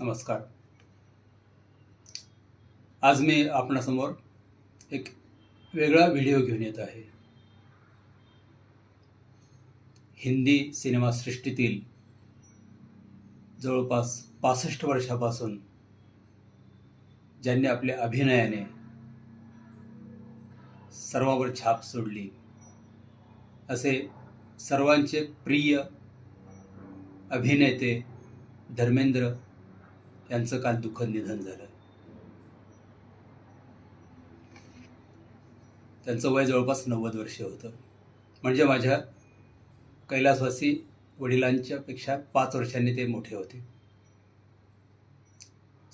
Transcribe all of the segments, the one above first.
नमस्कार. आज मी आपणासमोर एक वेगळा व्हिडिओ घेऊन येत आहे. हिंदी सिनेमासृष्टीतील जवळपास पासष्ट वर्षापासून ज्यांनी आपल्या अभिनयाने सर्वावर छाप सोडली असे सर्वांचे प्रिय अभिनेते धर्मेंद्र यांचं काल दुःखद निधन झालं. त्यांचं वय जवळपास नव्वद वर्ष होतं. म्हणजे माझ्या कैलासवासी वडिलांच्या पेक्षा पाच वर्षांनी ते मोठे होते.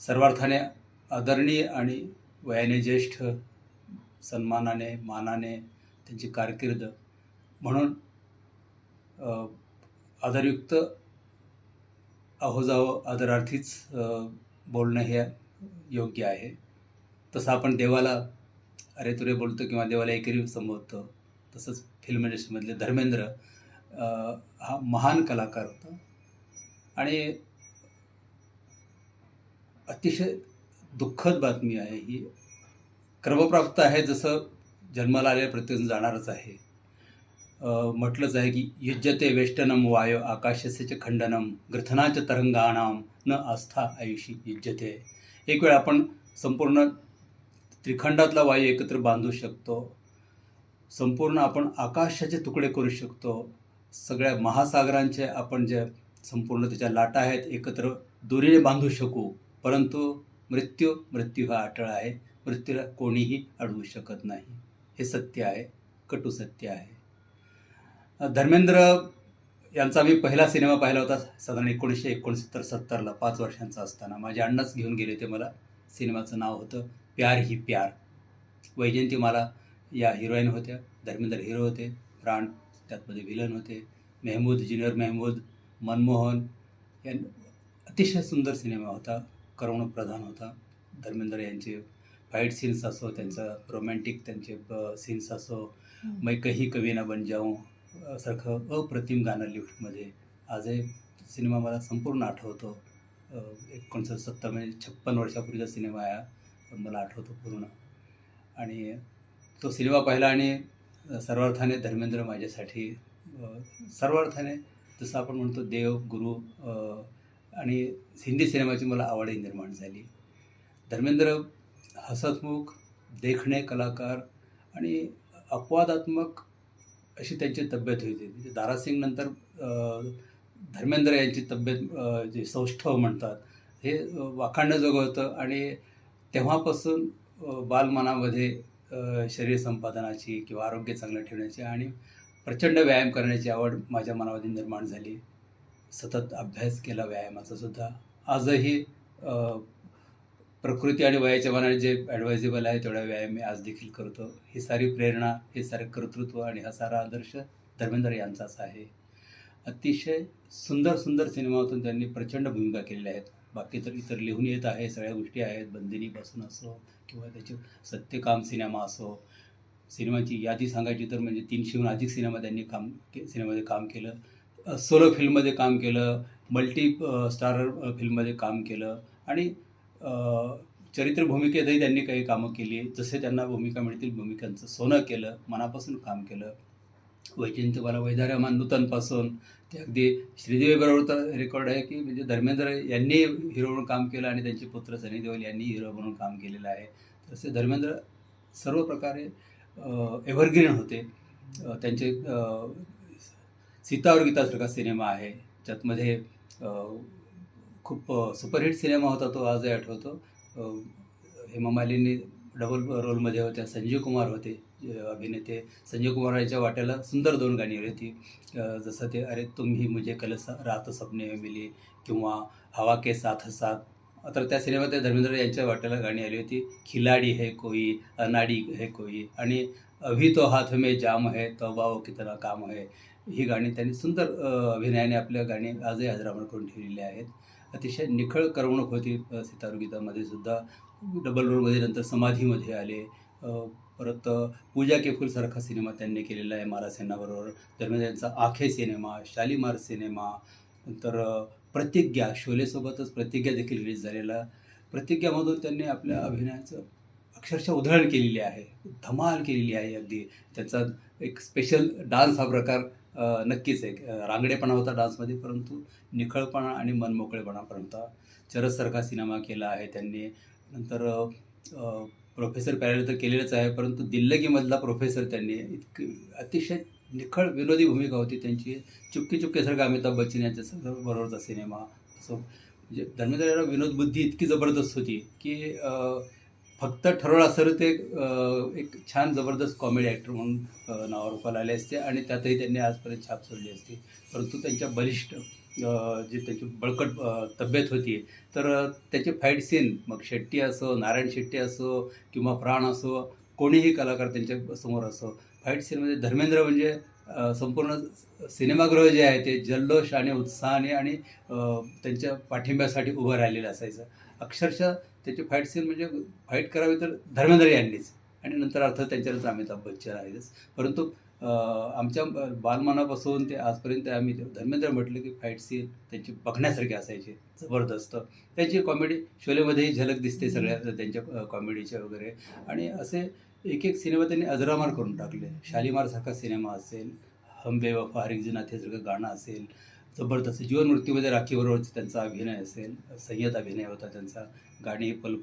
सर्वार्थाने आदरणीय आणि वयाने ज्येष्ठ सन्मानाने मानाने त्यांची कारकीर्द म्हणून आदरयुक्त अहोजावं आदरार्थीच बोलणं हे योग्य आहे. तसं आपण देवाला अरे तुरे बोलतो किंवा देवाला एकेरी संबोधतो तसंच फिल्म इंडस्ट्रीमधले धर्मेंद्र हा महान कलाकार होता. आणि अतिशय दुःखद बातमी आहे ही. क्रमप्राप्त आहे जसं जन्माला आलेल्या प्रत्येकजण जाणारच आहे. म्हटलंच आहे की युज्यते वेष्टनम वायो आकाशस्य खंडनम ग्रथनाच तरंगाणाम न आस्था आयुषी युज्यते. एक वेळ आपण संपूर्ण त्रिखंडातला वायू एकत्र बांधू शकतो. संपूर्ण आपण आकाशाचे तुकडे करू शकतो. सगळ्या महासागरांचे आपण जे संपूर्ण त्याच्या लाटा आहेत एकत्र दोरीने बांधू शकू. परंतु मृत्यू मृत्यू हा अटळ आहे. मृत्यूला कोणीही अडवू शकत नाही. हे सत्य आहे. कटू सत्य आहे. धर्मेंद्र यांचा मी पहिला सिनेमा पाहिला होता साधारण एकोणीसशे एकोणसत्तर सत्तरला पाच वर्षांचा असताना. माझे अण्णाच घेऊन गेले ते मला. सिनेमाचं नाव होतं प्यार ही प्यार. वैजयंती मला या हिरोईन होत्या. धर्मेंद्र हिरो होते. प्राण त्यातमध्ये विलन होते. मेहमूद ज्युनियर मेहमूद मनमोहन. या अतिशय सुंदर सिनेमा होता. करमणूक प्रधान होता. धर्मेंद्र यांचे फाईट सीन्स असो त्यांचं रोमॅन्टिक त्यांचे सीन्स असो. मै कही कवी ना बन जाऊ. सारखं अप्रतिम गाणं लिफ्टमध्ये आजही सिनेमा मला संपूर्ण आठवतो. एकोणीसशे सत्तर म्हणजे छप्पन वर्षापूर्वीचा सिनेमा आहे मला आठवतो पूर्ण. आणि तो सिनेमा पाहिला आणि सर्वार्थाने धर्मेंद्र माझ्यासाठी सर्वार्थाने जसं आपण म्हणतो देव गुरु आणि हिंदी सिनेमाची मला आवडही निर्माण झाली. धर्मेंद्र हसतमुख देखणे कलाकार आणि अपवादात्मक अशी त्यांची तब्येत होती. म्हणजे दारासिंग नंतर धर्मेंद्र यांची तब्येत जे सौष्ठव म्हणतात हे वाखाणजोगं होतं आणि तेव्हापासून बालमनामध्ये शरीर संपादनाची किंवा आरोग्य चांगलं ठेवण्याची आणि प्रचंड व्यायाम करण्याची आवड माझ्या मनामध्ये निर्माण झाली. सतत अभ्यास केला व्यायामाचा सुद्धा. आजही प्रकृती आणि वयाच्या मनाने जे ॲडवायजेबल आहे तेवढा व्यायाम मी आज देखील करतो. ही सारी प्रेरणा हे सारे कर्तृत्व आणि हा सारा आदर्श धर्मेंद्र यांचाच आहे. अतिशय सुंदर सुंदर सिनेमातून त्यांनी प्रचंड भूमिका केलेल्या आहेत. बाकी तर इतर लिहून येत आहे सगळ्या गोष्टी आहेत. बंदिनीपासून असो किंवा त्याचे सत्यकाम सिनेमा असो. सिनेमाची यादी सांगायची तर म्हणजे तीनशेहून अधिक सिनेमा त्यांनी काम के सिनेमामध्ये काम केलं. सोलो फिल्ममध्ये काम केलं. मल्टी स्टार फिल्ममध्ये काम केलं. आणि चरित्र भूमिकेतही त्यांनी काही कामं केली. जसे त्यांना भूमिका मिळतील भूमिकांचं सोनं केलं मनापासून काम केलं. वैजयंतीवाला वैधार्यमान नूतनपासून. ते अगदी श्रीदेवीबरोबर रेकॉर्ड आहे की म्हणजे धर्मेंद्र यांनी हिरो म्हणून काम केलं आणि त्यांचे पुत्र सनी देओल यांनी हिरो म्हणून काम केलेलं आहे. तसे धर्मेंद्र सर्व प्रकारे एव्हरग्रीन होते. त्यांचे अ, सीतावर गीतासारखा सिनेमा आहे. ज्यातमध्ये खूप सुपरहिट सिनेमा होता तो आजही आठवतो. हेमा मालिनी डबल रोलमध्ये होत्या संजीव कुमार होते अभिनेते. संजीव कुमार यांच्या वाट्याला सुंदर दोन गाणी आली होती जसं ते अरे तुम्ही म्हणजे मुझे कल स- रात सपने मिली किंवा हवा के साथ साथ तर त्या सिनेमात धर्मेंद्र यांच्या वाट्याला गाणी आली होती. खिलाडी है कोई अनाडी है कोई आणि अभी तो हाथ में जाम है तौबा वो कितना काम है ही गाणी त्यांनी सुंदर अभिनयाने आपल्या गाणी आजही अजरामर करून ठेवलेली आहेत. अतिशय निखळ करमणूक होती अ, सुद्धा. डबल रोलमध्ये नंतर समाधीमध्ये आले. परत पूजा के फूलसारखा सिनेमा त्यांनी केलेला आहे मारा सेनाबरोबर. दरम्यान त्यांचा आखे सिनेमा शालीमार सिनेमा नंतर प्रतिज्ञा शोलेसोबतच प्रतिज्ञा देखील रिलीज झालेला. प्रतिज्ञामधून त्यांनी आपल्या अभिनयाचं अक्षरशः उधळण केलेली आहे. धमाल केलेली आहे अगदी. त्याचा एक स्पेशल डान्स हा प्रकार नक्कीच एक रांगडेपणा होता डान्समध्ये परंतु निखळपणा आणि मनमोकळेपणा पण होता चरससारखा सिनेमा केला आहे त्यांनी. नंतर प्रोफेसर पॅरेल तर केलेलंच आहे परंतु दिल्लगीमधला प्रोफेसर त्यांनी इतकी अतिशय निखळ विनोदी भूमिका होती. त्यांची चुपके चुपकेसारखा अमिताभ बच्चन यांच्या बरोबरचा सिनेमा. असं म्हणजे धर्मेंद्र विनोदबुद्धी विनोद बुद्धी इतकी जबरदस्त होती की फक्त ठरवलं असं ते एक छान जबरदस्त कॉमेडी ॲक्टर म्हणून नावारूपाला आले असते आणि त्यातही त्यांनी आजपर्यंत छाप सोडली असती. परंतु त्यांच्या बलिष्ठ जी त्याची बळकट तब्येत होती तर त्याचे फाईट सीन मग शेट्टी असो नारायण शेट्टी असो किंवा प्राण असो कोणीही कलाकार त्यांच्यासमोर असो फाईट सीनमध्ये धर्मेंद्र म्हणजे संपूर्ण सिनेमागृह जे आहे ते जल्लोष आणि उत्साहाने आणि त्यांच्या पाठिंब्यासाठी उभं राहिलेलं असायचं. अक्षरशः त्याचे फाईट सीन म्हणजे फाईट करावी तर धर्मेंद्र यांनीच. आणि नंतर अर्थात त्यांच्यानंतर अमिताभ बच्चन आहेच परंतु आमच्या बालमनापासून ते आजपर्यंत आम्ही धर्मेंद्र म्हटलं की फाईट सीन त्यांची बघण्यासारखे असायचे जबरदस्त. त्यांची कॉमेडी शोलेमध्येही झलक दिसते सगळ्या त्यांच्या कॉमेडीच्या वगैरे. आणि असे एक एक सिनेमा त्यांनी अजरामार करून टाकले. शालिमारसारखा सिनेमा असेल हम बेवफा हरिकजनाथ हे सगळं गाणं असेल जबरदस्त. जीवन मृत्यूमध्ये राखीबरोबरचा त्यांचा अभिनय असेल संयत अभिनय होता त्यांचा. गाणी पल